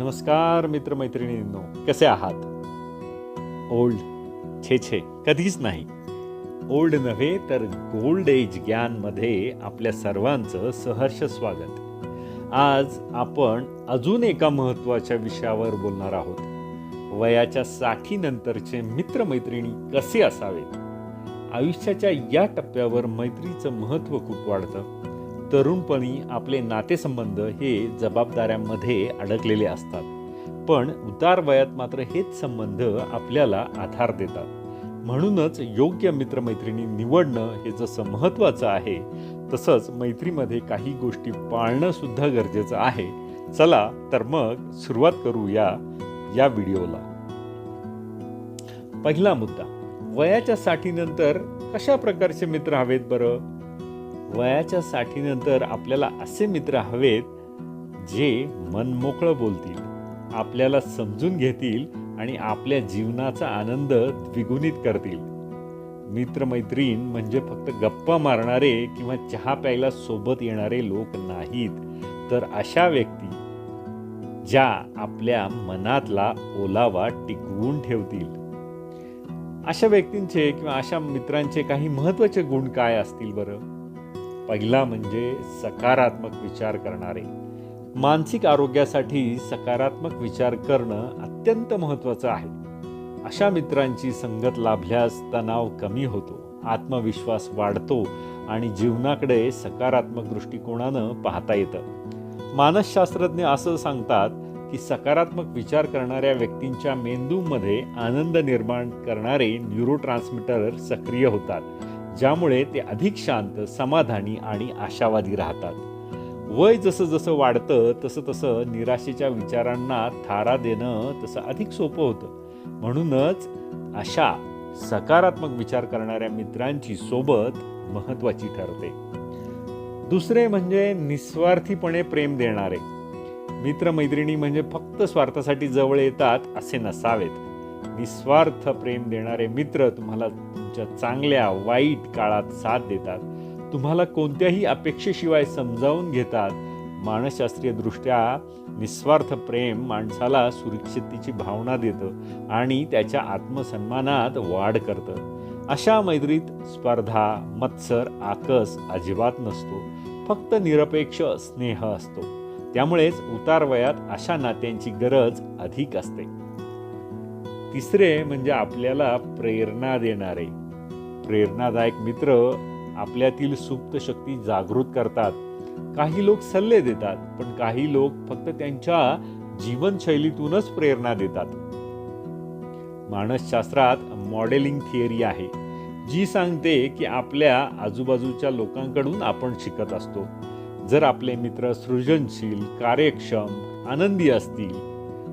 नमस्कार मित्रमैत्रिणींनो. कसे आहात? ओल्ड छे छे कधीच नाही. ओल्ड नव्हे तर गोल्ड एज ज्ञानमध्ये आपल्या सर्वांचं सहर्ष स्वागत. आज आपण अजून एका महत्त्वाच्या विषयावर बोलणार आहोत. वयाच्या साठीनंतरचे मित्रमैत्रिणी कसे असावेत? आयुष्याच्या या टप्प्यावर मैत्रीचं महत्त्व खूप वाढतं. तरुणपणी आपले नातेसंबंध हे जबाबदाऱ्यांमध्ये अडकलेले असतात. पण उतार वयात मात्र हेच संबंध आपल्याला आधार देतात. म्हणूनच योग्य मित्रमैत्रिणी निवडणं हे जसं महत्त्वाचं आहे तसंच मैत्रीमध्ये काही गोष्टी पाळणं सुद्धा गरजेचं आहे. चला तर मग सुरुवात करूया या व्हिडिओला. पहिला मुद्दा वयाच्या साठीनंतर कशा प्रकारचे मित्र हवेत बरं? वयाच्या साठीनंतर आपल्याला असे मित्र हवेत जे मनमोकळं बोलतील आपल्याला समजून घेतील आणि आपल्या जीवनाचा आनंद द्विगुणित करतील. मित्रमैत्रीण म्हणजे फक्त गप्पा मारणारे किंवा चहा प्यायला सोबत येणारे लोक नाहीत. तर अशा व्यक्ती ज्या आपल्या मनातला ओलावा टिकवून ठेवतील. अशा व्यक्तींचे किंवा अशा मित्रांचे काही महत्त्वाचे गुण काय असतील बरं? पहिला म्हणजे सकारात्मक विचार करणारे. मानसिक आरोग्यासाठी सकारात्मक विचार करणं अत्यंत महत्त्वाचं आहे. अशा मित्रांची संगत लाभल्यास तणाव कमी होतो आत्मविश्वास वाढतो आणि जीवनाकडे सकारात्मक दृष्टिकोनानं पाहता येतं. मानसशास्त्रज्ञ असं सांगतात की सकारात्मक विचार करणाऱ्या व्यक्तींच्या मेंदूमध्ये आनंद निर्माण करणारे न्यूरोट्रान्समीटर सक्रिय होतात. ज्यामुळे ते अधिक शांत समाधानी आणि आशावादी राहतात. वय जसं जसं वाढतं तसं तसं निराशेच्या विचारांना थारा देणं तसं अधिक सोपं होतं. म्हणूनच अशा सकारात्मक विचार करणाऱ्या मित्रांची सोबत महत्त्वाची ठरते. दुसरे म्हणजे निस्वार्थीपणे प्रेम देणारे. मित्रमैत्रिणी म्हणजे फक्त स्वार्थासाठी जवळ येतात असे नसावेत. निस्वार्थ प्रेम देणारे मित्र तुम्हाला तुमच्या चांगल्या वाईट काळात साथ देतात. तुम्हाला कोणत्याही अपेक्षेशिवाय समजावून घेतात. मानसशास्त्रीय दृष्ट्या निस्वार्थ प्रेम माणसाला सुरक्षिततेची भावना देतं आणि त्याच्या आत्मसन्मानात वाढ करतं. अशा मैत्रीत स्पर्धा मत्सर आकस अजिबात नसतो. फक्त निरपेक्ष स्नेह असतो. त्यामुळेच उतार वयात अशा नात्यांची गरज अधिक असते. तिसरे म्हणजे आपल्याला प्रेरणा देणारे. प्रेरणादायक मित्र आपल्यातील सुप्त शक्ती जागृत करतात. काही लोक सल्ले देतात पण काही लोक फक्त त्यांच्या जीवनशैलीतूनच प्रेरणा देतात. मानसशास्त्रात मॉडेलिंग थिअरी आहे जी सांगते की आपल्या आजूबाजूच्या लोकांकडून आपण शिकत असतो. जर आपले मित्र सृजनशील कार्यक्षम आनंदी असतील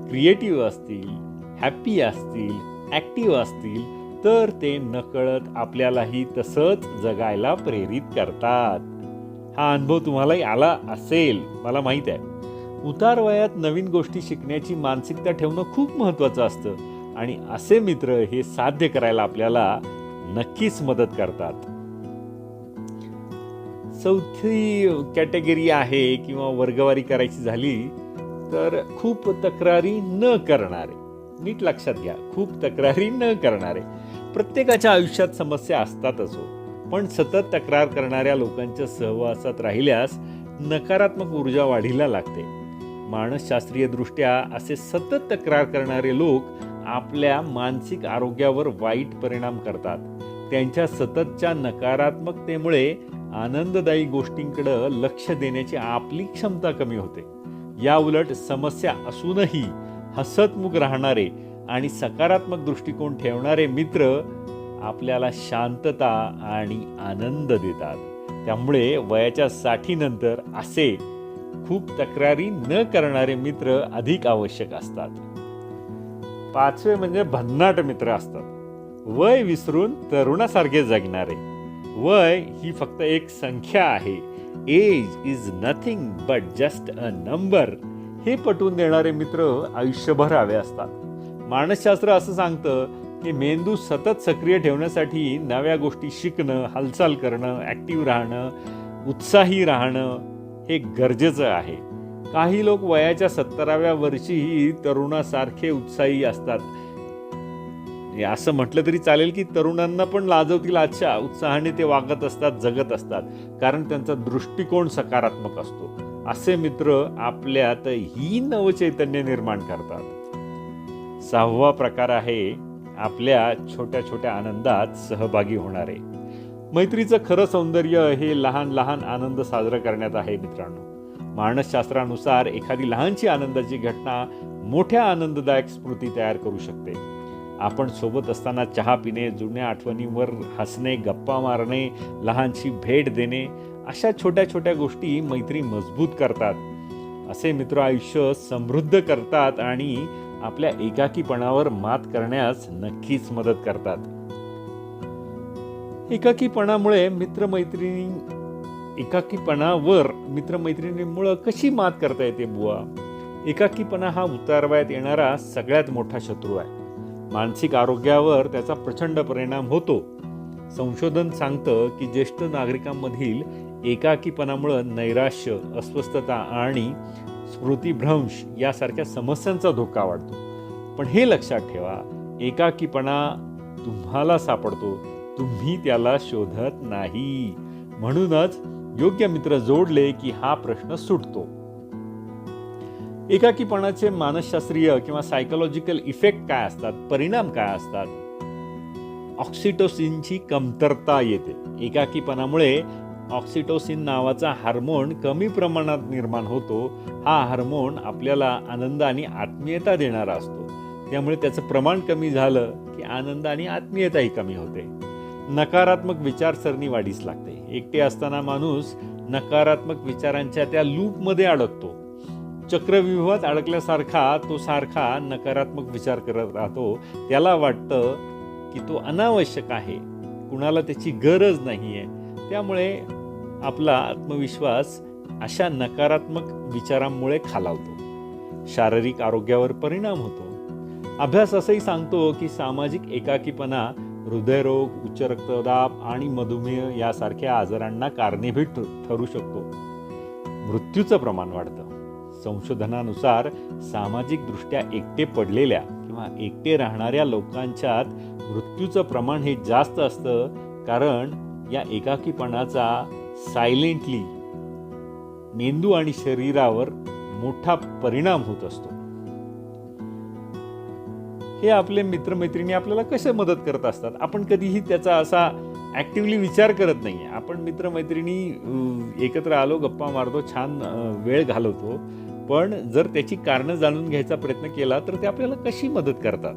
क्रिएटिव्ह असतील हॅप्पी असतील ॲक्टिव्ह असतील तर ते नकळत आपल्यालाही तसंच जगायला प्रेरित करतात. हा अनुभव तुम्हालाही आला असेल मला माहीत आहे. उतार वयात नवीन गोष्टी शिकण्याची मानसिकता ठेवणं खूप महत्त्वाचं असतं आणि असे मित्र हे साध्य करायला आपल्याला नक्कीच मदत करतात. चौथी कॅटेगरी आहे किंवा वर्गवारी करायची झाली तर खूप तक्रारी न करणारे. नीट लक्षात घ्या खूप तक्रारी न करणारे. प्रत्येकाच्या आयुष्यात समस्या असतातच हो. पण सतत तक्रार करणाऱ्या लोकांच्या सहवासात राहिल्यास नकारात्मक ऊर्जा वाढीला लागते. मानसशास्त्रीयदृष्ट्या असे सतत तक्रार करणारे लोक आपल्या मानसिक आरोग्यावर वाईट परिणाम करतात. त्यांच्या सततच्या नकारात्मकतेमुळे आनंददायी गोष्टींकडे लक्ष देण्याची आपली क्षमता कमी होते. या उलट समस्या असूनही हसतमुख राहणारे आणि सकारात्मक दृष्टिकोन ठेवणारे मित्र आपल्याला शांतता आणि आनंद देतात. त्यामुळे वयाच्या साठीनंतर असे खूप तक्रारी न करणारे मित्र अधिक आवश्यक असतात. पाचवे म्हणजे भन्नाट मित्र असतात. वय विसरून तरुणासारखे जगणारे. वय ही फक्त एक संख्या आहे. Age is nothing but just a number हे पटवून देणारे मित्र आयुष्यभर हवे असतात. मानसशास्त्र असं सांगतं की मेंदू सतत सक्रिय ठेवण्यासाठी नव्या गोष्टी शिकणं हालचाल करणं ॲक्टिव्ह राहणं उत्साही राहणं हे गरजेचं आहे. काही लोक वयाच्या सत्तराव्या वर्षीही तरुणासारखे उत्साही असतात. हे असं म्हटलं तरी चालेल की तरुणांना पण लाजवतील आजच्या उत्साहाने ते वागत असतात जगत असतात. कारण त्यांचा दृष्टिकोन सकारात्मक असतो. असे मित्र आपल्यात ही नवचैतन्य निर्माण करतात. सहावा प्रकार आहे आपल्या छोट्या छोट्या आनंदात सहभागी होणारे. मैत्रीचं खरं सौंदर्य हे लहान लहान आनंद साजरा करण्यात आहे मित्रांनो. मानसशास्त्रानुसार एखादी लहानशी आनंदाची घटना मोठ्या आनंददायक स्मृती तयार करू शकते. आपण सोबत असताना चहा पिणे जुन्या आठवणींवर हसणे गप्पा मारणे लहानशी भेट देणे अशा छोट्या छोट्या गोष्टी मैत्री मजबूत करतात. असे मित्र आयुष्य समृद्ध करतात आणि आपल्या एकाकीपणावर मात करण्यास नक्कीच मदत करतात. एकाकीपणामुळे मित्रमैत्रिणी एकाकीपणावर मित्रमैत्रिणीमुळं कशी मात करता येते बुवा? एकाकीपणा हा उतारवयात येणारा सगळ्यात मोठा शत्रू आहे. मानसिक आरोग्यावर त्याचा प्रचंड परिणाम होतो. संशोधन सांगतं की ज्येष्ठ नागरिकांमधील एकाकीपणामुळं नैराश्य अस्वस्थता आणि स्मृतिभ्रंश यासारख्या समस्यांचा धोका वाढतो. पण हे लक्षात ठेवा एकाकीपणा तुम्हाला सापडतो तुम्ही त्याला शोधत नाही. म्हणूनच योग्य मित्र जोडले की हा प्रश्न सुटतो. एकाकीपणाचे मानसशास्त्रीय किंवा सायकोलॉजिकल इफेक्ट काय असतात? परिणाम काय असतात? ऑक्सिटोसिनची कमतरता येते. एकाकीपणामुळे ऑक्सिटोसिन नावाचा हार्मोन कमी प्रमाणात निर्माण होतो. हा हार्मोन आपल्याला आनंद आणि आत्मीयता देणारा असतो. त्यामुळे त्याचं प्रमाण कमी झालं की आनंद आणि आत्मीयताही कमी होते. नकारात्मक विचारसरणी वाढीस लागते. एकटे असताना माणूस नकारात्मक विचारांच्या त्या लूपमध्ये अडकतो. चक्रव्यूहात अडकल्यासारखा तो सारखा नकारात्मक विचार करत राहतो. त्याला वाटतं की तो अनावश्यक आहे. कुणाला त्याची गरज नाही आहे त्यामुळे आपला आत्मविश्वास अशा नकारात्मक विचारांमुळे खालावतो. शारीरिक आरोग्यावर परिणाम होतो. अभ्यास असंही सांगतो की सामाजिक एकाकीपणा हृदयरोग उच्च रक्तदाब आणि मधुमेह यासारख्या आजारांना कारणीभूत ठरू शकतो. मृत्यूचं प्रमाण वाढतं. संशोधनानुसार सामाजिकदृष्ट्या एकटे पडलेल्या किंवा एकटे राहणाऱ्या लोकांच्यात मृत्यूचं प्रमाण हे जास्त असतं कारण या एकाकीपणाचा सायलेंटली मेंदू आणि शरीरावर मोठा परिणाम होत असतो. हे आपले मित्रमैत्रिणी आपल्याला कसे मदत करत असतात? आपण कधीही त्याचा असा ॲक्टिवली विचार करत नाही आपण मित्रमैत्रिणी एकत्र आलो गप्पा मारतो छान वेळ घालवतो. पण जर त्याची कारणं जाणून घ्यायचा प्रयत्न केला तर ते आपल्याला कशी मदत करतात?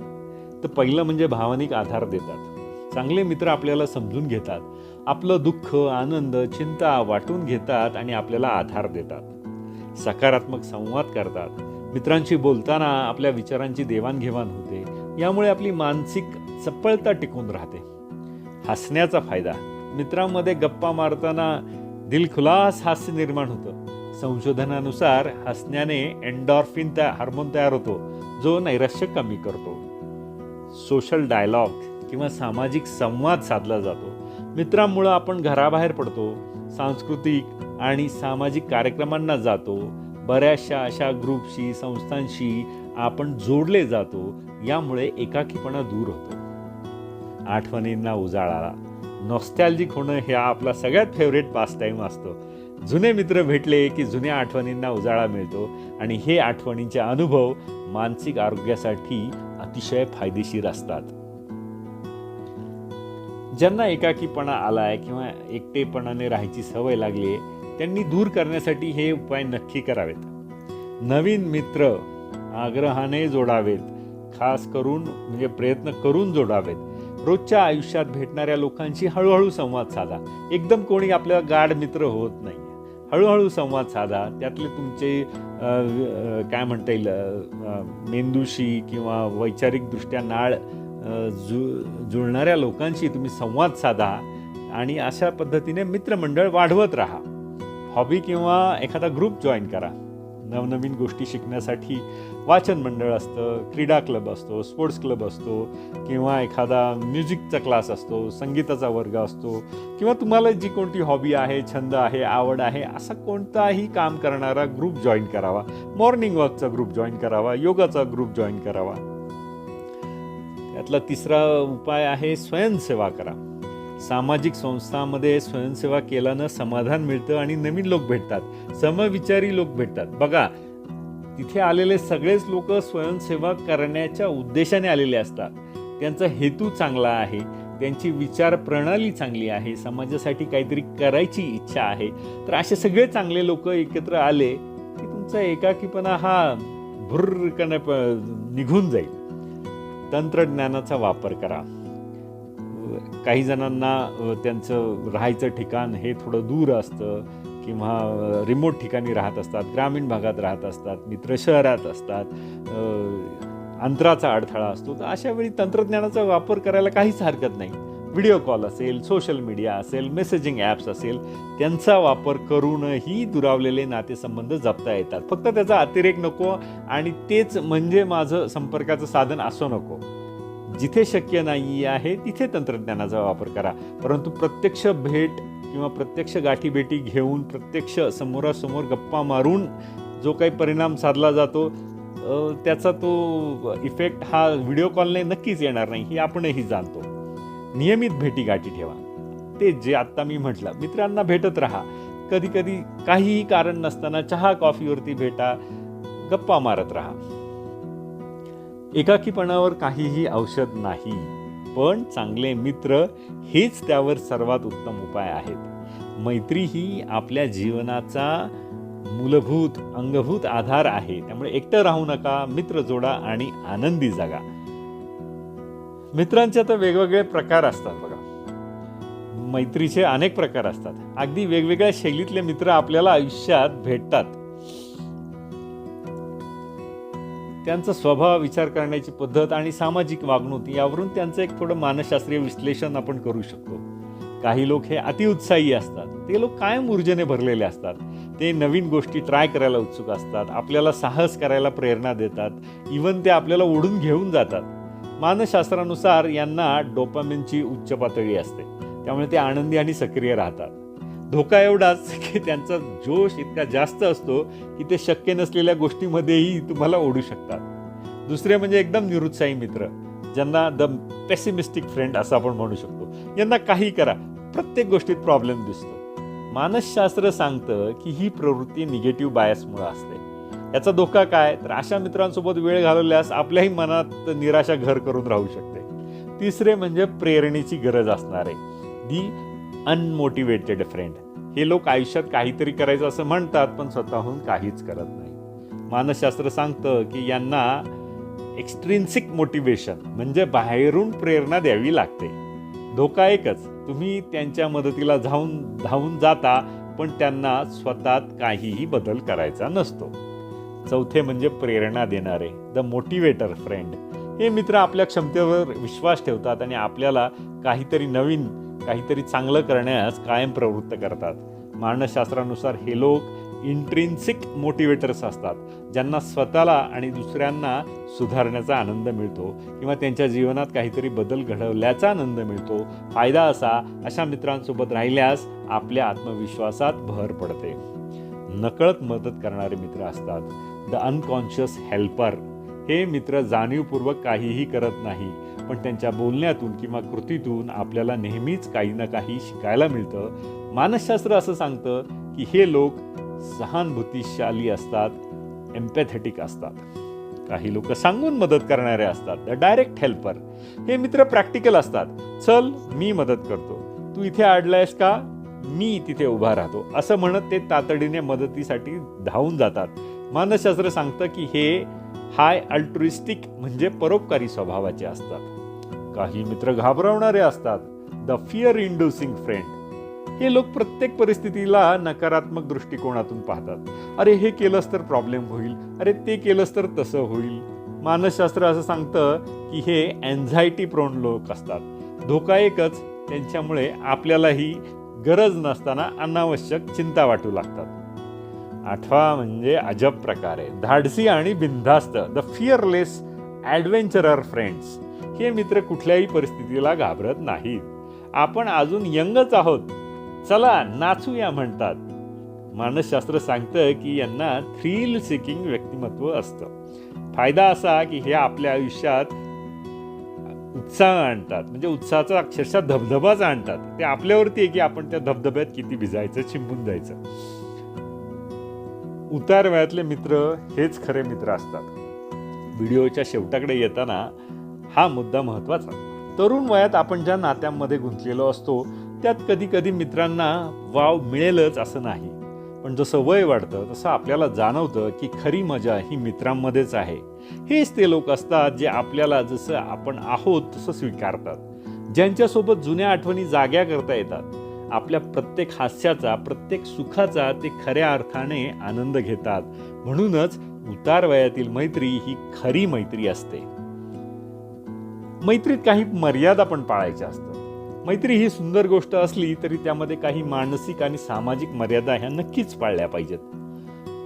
तर पहिलं म्हणजे भावनिक आधार देतात. चांगले मित्र आपल्याला समजून घेतात. आपलं दुःख आनंद चिंता वाटून घेतात आणि आपल्याला आधार देतात. सकारात्मक संवाद करतात. मित्रांशी बोलताना आपल्या विचारांची देवाणघेवाण होते. यामुळे आपली मानसिक चपळता टिकून राहते. हसण्याचा फायदा. मित्रांमध्ये गप्पा मारताना दिलखुलास हास्य निर्माण होतं. संशोधनानुसार हसण्याने एन्डॉर्फिन त्या हार्मोन तयार होतो जो नैराश्य कमी करतो. सोशल डायलॉग किंवा सामाजिक संवाद साधला जातो. मित्रांमुळं आपण घराबाहेर पडतो सांस्कृतिक आणि सामाजिक कार्यक्रमांना जातो बऱ्याचशा अशा ग्रुपशी संस्थांशी आपण जोडले जातो यामुळे एकाकीपणा दूर होतो. आठवणींना उजाळा नॉस्टॅल्जिक होणं हे आपला सगळ्यात फेवरेट पास टाईम असतो. जुने मित्र भेटले की जुन्या आठवणींना उजाळा मिळतो आणि हे आठवणींचे अनुभव मानसिक आरोग्यासाठी अतिशय फायदेशीर असतात. ज्यांना एकाकीपणा आला आहे किंवा एकटेपणाने राहायची सवय लागली आहे त्यांनी दूर करण्यासाठी हे उपाय नक्की करावेत. नवीन मित्र आग्रहाने जोडावेत खास करून म्हणजे प्रयत्न करून जोडावेत. रोजच्या आयुष्यात भेटणाऱ्या लोकांशी हळूहळू संवाद साधा. एकदम कोणी आपल्याला गाढ मित्र होत नाही. हळूहळू संवाद साधा. त्यातले तुमचे काय म्हणता येईल मेंदूशी किंवा वैचारिकदृष्ट्या नाळ जु जुळणाऱ्या लोकांशी तुम्ही संवाद साधा आणि अशा पद्धतीने मित्रमंडळ वाढवत राहा. हॉबी किंवा एखादा ग्रुप जॉईन करा. नवनवीन गोष्टी शिकण्यासाठी वाचन मंडळ असतं क्रीडा क्लब असतो स्पोर्ट्स क्लब असतो किंवा एखादा म्युझिकचा क्लास असतो संगीताचा वर्ग असतो किंवा तुम्हाला जी कोणती हॉबी आहे छंद आहे आवड आहे असा कोणताही काम करणारा ग्रुप जॉईन करावा. मॉर्निंग वॉकचा ग्रुप जॉईन करावा योगाचा ग्रुप जॉईन करावा. त्यातला तिसरा उपाय आहे स्वयंसेवा करा. सामाजिक संस्थांमध्ये स्वयंसेवा केल्यानं समाधान मिळतं आणि नवीन लोक भेटतात. समविचारी लोक भेटतात. बघा तिथे आलेले सगळेच लोक स्वयंसेवा करण्याच्या उद्देशाने आलेले असतात. त्यांचा हेतू चांगला आहे. त्यांची विचार प्रणाली चांगली आहे. समाजासाठी काहीतरी करायची इच्छा आहे. तर असे सगळे चांगले लोक एकत्र आले की तुमचा एकाकीपणा हा भुर्रकने निघून जाईल. तंत्रज्ञानाचा वापर करा. काही जणांना त्यांचं राहायचं ठिकाण हे थोडं दूर असतं किंवा रिमोट ठिकाणी राहत असतात ग्रामीण भागात राहत असतात मित्र शहरात असतात अंतराचा अडथळा असतो. तर अशा वेळी तंत्रज्ञानाचा वापर करायला काहीच हरकत नाही. व्हिडिओ कॉल असेल सोशल मीडिया असेल मेसेजिंग ॲप्स असेल त्यांचा वापर करूनही दुरावलेले नातेसंबंध जपता येतात. फक्त त्याचा अतिरेक नको आणि तेच म्हणजे माझं संपर्काचं साधन असं नको. जिथे शक्य नाही आहे तिथे तंत्रज्ञानाचा वापर करा. परंतु प्रत्यक्ष भेट किंवा प्रत्यक्ष गाठीभेटी घेऊन प्रत्यक्ष समोरासमोर गप्पा मारून जो काही परिणाम साधला जातो त्याचा तो इफेक्ट हा व्हिडिओ कॉलने नक्कीच येणार नाही हे आपणही जाणतो. नियमित भेटी गाठी ठेवा. ते जे आत्ता मी म्हटलं मित्रांना भेटत राहा. कधी कधी काहीही कारण नसताना चहा कॉफीवरती भेटा गप्पा मारत राहा. एकाकीपणावर काहीही औषध नाही पण चांगले मित्र हेच त्यावर सर्वात उत्तम उपाय आहेत. मैत्री ही आपल्या जीवनाचा मूलभूत अंगभूत आधार आहे. त्यामुळे एकटं राहू नका मित्र जोडा आणि आनंदी जगा. मित्रांचे आता वेगवेगळे प्रकार असतात बघा. मैत्रीचे अनेक प्रकार असतात. अगदी वेगवेगळ्या शैलीतले मित्र आपल्याला आयुष्यात भेटतात. त्यांचा स्वभाव विचार करण्याची पद्धत आणि सामाजिक वागणूक यावरून त्यांचं एक थोडं मानसशास्त्रीय विश्लेषण आपण करू शकतो. काही लोक हे अतिउत्साही असतात. ते लोक कायम ऊर्जेने भरलेले असतात. ते नवीन गोष्टी ट्राय करायला उत्सुक असतात. आपल्याला साहस करायला प्रेरणा देतात. इवन ते आपल्याला ओढून घेऊन जातात. मानसशास्त्रानुसार यांना डोपामिनची उच्च पातळी असते. त्यामुळे ते आनंदी आणि सक्रिय राहतात. धोका एवढाच की त्यांचा जोश इतका जास्त असतो की ते शक्य नसलेल्या गोष्टीमध्येही तुम्हाला ओढू शकतात. दुसरे म्हणजे एकदम निरुत्साही मित्र ज्यांना द पेसिमिस्टिक फ्रेंड असं आपण म्हणू शकतो. यांना काही करा प्रत्येक गोष्टीत प्रॉब्लेम दिसतो. मानसशास्त्र सांगतं की ही प्रवृत्ती निगेटिव्ह बायसमुळे असते. याचा धोका काय? तर अशा मित्रांसोबत वेळ घालवल्यास आपल्याही मनात निराशा घर करून राहू शकते. तिसरे म्हणजे प्रेरणेची गरज असणारे. दी अनमोटिवेटेड फ्रेंड हे लोक आयुष्यात काहीतरी करायचं असं म्हणतात पण स्वतःहून काहीच करत नाही. मानसशास्त्र सांगतं की यांना एक्स्ट्रिन्सिक मोटिवेशन म्हणजे बाहेरून प्रेरणा द्यावी लागते. धोका एकच तुम्ही त्यांच्या मदतीला जाऊन धावून जाता पण त्यांना स्वतःत काहीही बदल करायचा नसतो. चौथे म्हणजे प्रेरणा देणारे द मोटिवेटर फ्रेंड हे मित्र आपल्या क्षमतेवर विश्वास ठेवतात आणि आपल्याला काहीतरी नवीन काहीतरी चांगलं करण्यास कायम प्रवृत्त करतात. मानसशास्त्रानुसार हे लोक इंट्रिन्सिक मोटिवेटर्स असतात ज्यांना स्वतःला आणि दुसऱ्यांना सुधारण्याचा आनंद मिळतो किंवा त्यांच्या जीवनात काहीतरी बदल घडवल्याचा आनंद मिळतो. फायदा असा अशा मित्रांसोबत राहिल्यास आपल्या आत्मविश्वासात भर पडते. नकळत मदत करणारे मित्र असतात. द अनकॉन्शियस हेल्पर हे मित्र जाणीवपूर्वक काहीही करत नाही पण त्यांच्या बोलण्यातून किंवा कृतीतून आपल्याला नेहमीच काही ना काही शिकायला मिळतं. मानसशास्त्र असं सांगतं की हे लोक सहानुभूतीशाली असतात एम्पॅथेटिक असतात. काही लोक सांगून मदत करणारे असतात. द डायरेक्ट हेल्पर हे मित्र प्रॅक्टिकल असतात. चल मी मदत करतो. तू इथे अडलायस का? मी तिथे उभा राहतो. असं म्हणत ते तातडीने मदतीसाठी धावून जातात. मानसशास्त्र सांगतं की हे हाय अल्ट्रुइस्टिक म्हणजे परोपकारी स्वभावाचे असतात. काही मित्र घाबरवणारे असतात. द फिअर इंड्युसिंग फ्रेंड हे लोक प्रत्येक परिस्थितीला नकारात्मक दृष्टिकोनातून पाहतात. अरे हे केलंच तर प्रॉब्लेम होईल. अरे ते केलंच तर तसं होईल. मानसशास्त्र असं सांगतं की हे अँझायटी प्रोन लोक असतात. धोका एकच त्यांच्यामुळे आपल्यालाही गरज नसताना अनावश्यक चिंता वाटू लागतात. आठवा म्हणजे अजब प्रकार. आहे धाडसी आणि बिनधास्त द फिअरलेस ॲडव्हेंचरर फ्रेंड्स हे मित्र कुठल्याही परिस्थितीला घाबरत नाहीत. आपण अजून यंगच आहोत. चला नाचूया म्हणतात. मानसशास्त्र सांगतं की यांना थ्रिल सिकिंग व्यक्तिमत्व असतं. फायदा असा की हे आपल्या आयुष्यात उत्साह आणतात. म्हणजे उत्साहाचा अक्षरशः धबधबाच आणतात. ते आपल्यावरती आहे की आपण त्या धबधब्यात किती भिजायचं चिंबून जायचं. उतार वयातले मित्र हेच खरे मित्र असतात. व्हिडिओच्या शेवटाकडे येताना हा मुद्दा महत्त्वाचा तरुण वयात आपण ज्या नात्यांमध्ये गुंतलेलो असतो त्यात कधी कधी मित्रांना वाव मिळेलच असं नाही. पण जसं वय वाढतं तसं आपल्याला जाणवतं की खरी मजा ही मित्रांमध्येच आहे. हेच ते लोक असतात जे आपल्याला जसं आपण आहोत तसं स्वीकारतात. ज्यांच्यासोबत जुन्या आठवणी जाग्या करता येतात. आपल्या प्रत्येक हास्याचा प्रत्येक सुखाचा ते खऱ्या अर्थाने आनंद घेतात. म्हणूनच उतार वयातील मैत्री ही खरी मैत्री असते. मैत्रीत काही मर्यादा पण पाळायच्या असतात. मैत्री ही सुंदर गोष्ट असली तरी त्यामध्ये काही मानसिक आणि सामाजिक मर्यादा ह्या नक्कीच पाळल्या पाहिजेत.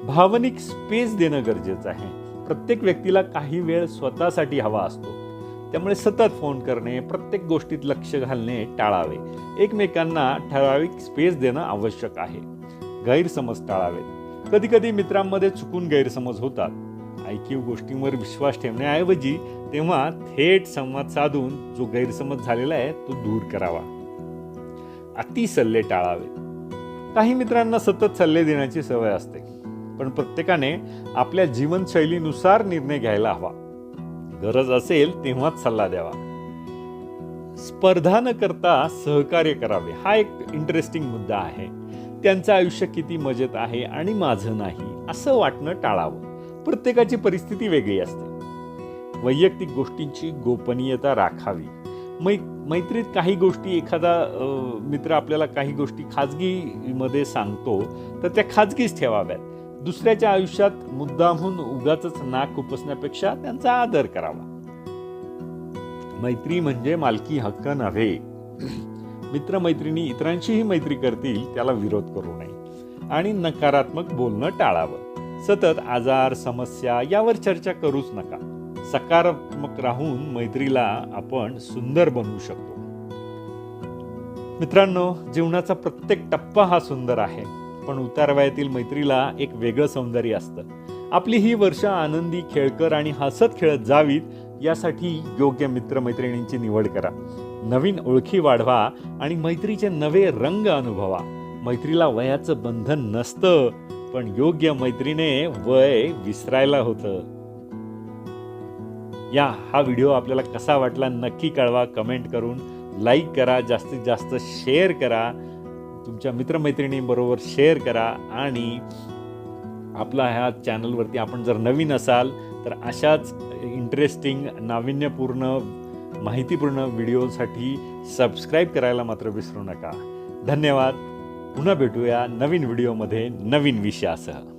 भावनिक स्पेस देणं गरजेचं आहे. प्रत्येक व्यक्तीला काही वेळ स्वतःसाठी हवा असतो. त्यामुळे सतत फोन करणे प्रत्येक गोष्टीत लक्ष घालणे टाळावे. एकमेकांना ठराविक स्पेस देणं आवश्यक आहे. गैरसमज टाळावेत. कधीकधी मित्रांमध्ये चुकून गैरसमज होतात. ऐकीव गोष्टींवर विश्वास ठेवण्याऐवजी तेव्हा थेट संवाद साधून जो गैरसमज झालेला आहे तो दूर करावा. अति सल्ले टाळावे. काही मित्रांना सतत सल्ले देण्याची सवय असते पण प्रत्येकाने आपल्या जीवनशैलीनुसार निर्णय घ्यायला हवा. गरज असेल तेव्हाच सल्ला द्यावा. स्पर्धा न करता सहकार्य करावे. हा एक इंटरेस्टिंग मुद्दा आहे. त्यांचं आयुष्य किती मजेत आहे आणि माझं नाही असं वाटणं टाळावं. प्रत्येकाची परिस्थिती वेगळी असते. वैयक्तिक गोष्टींची गोपनीयता राखावी. मै मैत्रीत काही गोष्टी एखादा मित्र आपल्याला काही गोष्टी खाजगीमध्ये सांगतो तर त्या खाजगीच ठेवाव्यात. दुसऱ्याच्या आयुष्यात मुद्दामहून उगाच नाक उपसण्यापेक्षा त्यांचा आदर करावा. मैत्री म्हणजे मालकी हक्क नव्हे. मित्रमैत्रिणी इतरांशीही मैत्री करतील त्याला विरोध करू नये. आणि नकारात्मक बोलणं टाळावं. सतत आजार समस्या यावर चर्चा करूच नका. सकारात्मक राहून मैत्रीला आपण सुंदर बनवू शकतो. मित्रांनो जीवनाचा प्रत्येक टप्पा हा सुंदर आहे पण उतारवयातील मैत्रीला एक वेगळं सौंदर्य असतं. आपली ही वर्ष आनंदी खेळकर आणि हसत खेळत जावीत यासाठी योग्य मित्रमैत्रिणींची निवड करा. नवीन ओळखी वाढवा आणि मैत्रीचे नवे रंग अनुभवा. मैत्रीला वयाचं बंधन नसतं पण योग्य मैत्रीने वय विसरायला होतं. या हा व्हिडिओ आपल्याला कसा वाटला नक्की कळवा. कमेंट करून लाईक करा जास्तीत जास्त शेअर करा. तुमच्या मित्रमैत्रिणींबरोबर शेअर करा आणि आपला ह्या चॅनलवरती आपण जर नवीन असाल तर अशाच इंटरेस्टिंग नाविन्यपूर्ण माहितीपूर्ण व्हिडिओसाठी सबस्क्राईब करायला मात्र विसरू नका. धन्यवाद. पुन्हा भेटूया नवीन व्हिडिओमध्ये नवीन विषयासह.